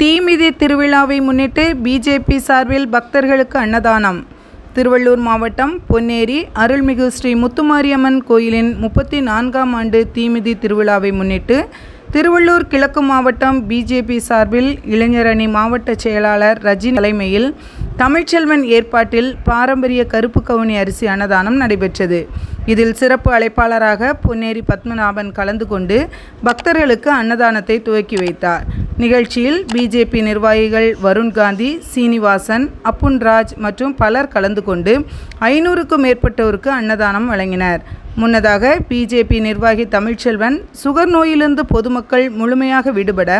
தீமிதி திருவிழாவை முன்னிட்டு பிஜேபி சார்பில் பக்தர்களுக்கு அன்னதானம். திருவள்ளூர் மாவட்டம் பொன்னேரி அருள்மிகு ஸ்ரீ முத்துமாரியம்மன் கோயிலின் முப்பத்தி நான்காம் ஆண்டு தீமிதி திருவிழாவை முன்னிட்டு திருவள்ளூர் கிழக்கு மாவட்டம் பிஜேபி சார்பில் இளைஞரணி மாவட்ட செயலாளர் ரஜினி தலைமையில் தமிழ்ச்செல்வன் ஏற்பாட்டில் பாரம்பரிய கருப்பு கவுனி அரிசி அன்னதானம் நடைபெற்றது. இதில் சிறப்பு அழைப்பாளராக பொன்னேரி பத்மநாபன் கலந்து கொண்டு பக்தர்களுக்கு அன்னதானத்தை துவக்கி வைத்தார். நிகழ்ச்சியில் பிஜேபி நிர்வாகிகள் வருண் காந்தி சீனிவாசன் அப்புன்ராஜ் மற்றும் பலர் கலந்து கொண்டு ஐநூறுக்கும் மேற்பட்டோருக்கு அன்னதானம் வழங்கினர். முன்னதாக பிஜேபி நிர்வாகி தமிழ்ச்செல்வன் சுகர் நோயிலிருந்து பொதுமக்கள் முழுமையாக விடுபட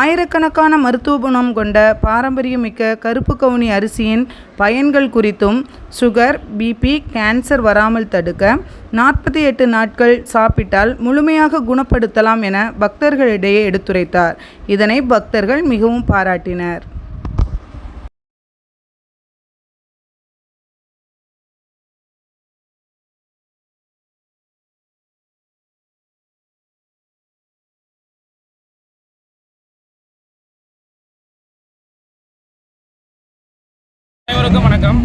ஆயிரக்கணக்கான மருத்துவ குணம் கொண்ட பாரம்பரியமிக்க கருப்பு கவுனி அரிசியின் பயன்கள் குறித்தும் சுகர் பிபி கேன்சர் வராமல் தடுக்க நாற்பத்தி எட்டு நாட்கள் சாப்பிட்டால் முழுமையாக குணப்படுத்தலாம் என பக்தர்களிடையே எடுத்துரைத்தார். இதனை பக்தர்கள் மிகவும் பாராட்டினர். அனைவருக்கும் வணக்கம்.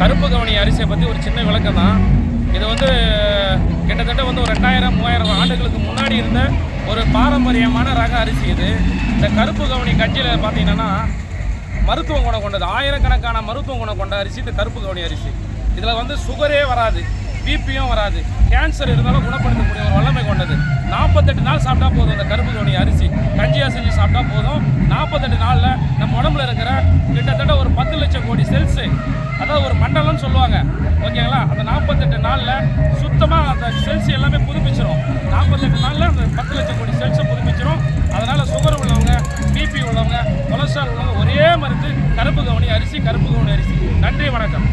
கருப்பு கவனி அரிசியை பற்றி ஒரு சின்ன விளக்கம் தான் இது வந்து கிட்டத்தட்ட வந்து ஒரு ரெண்டாயிரம் மூவாயிரம் ஆண்டுகளுக்கு முன்னாடி இருந்த ஒரு பாரம்பரியமான ரக அரிசி இது. இந்த கருப்பு கவனி கட்சியில் பார்த்தீங்கன்னா மருத்துவ குணம் கொண்டது. ஆயிரக்கணக்கான மருத்துவ குணம் கொண்ட அரிசி இந்த கருப்பு கவனி அரிசி. இதில் வந்து சுகரே வராது பிபியும் வராது. கேன்சர் இருந்தாலும் குணப்படுத்தக்கூடிய ஒரு வல்லமை கொண்டது. நாற்பத்தெட்டு நாள் சாப்பிட்டா போதும் இந்த கருப்பு கவனி அரிசி. கஞ்சியாக செஞ்சு சாப்பிட்டா போதும். நாற்பத்தெட்டு நாளில் நம்ம உடம்புல இருக்கிற கிட்டத்தட்ட ஒரு பத்து லட்சம் கோடி செல்ஸு அதாவது ஒரு மண்டலம்னு சொல்லுவாங்க. ஓகேங்களா? அந்த நாற்பத்தெட்டு நாளில் சுத்தமாக அந்த செல்ஸ் எல்லாமே புதுப்பிச்சிடும் நாற்பத்தெட்டு நாளில் அந்த பத்து லட்சம் கோடி செல்ஸை புதுப்பிச்சிடும் அதனால் சுகர் உள்ளவங்க பிபி உள்ளவங்க கொலஸ்ட்ரால் உள்ளவங்க ஒரே மருந்து கருப்பு கவனி அரிசி கருப்பு கவனி அரிசி. நன்றி வணக்கம்.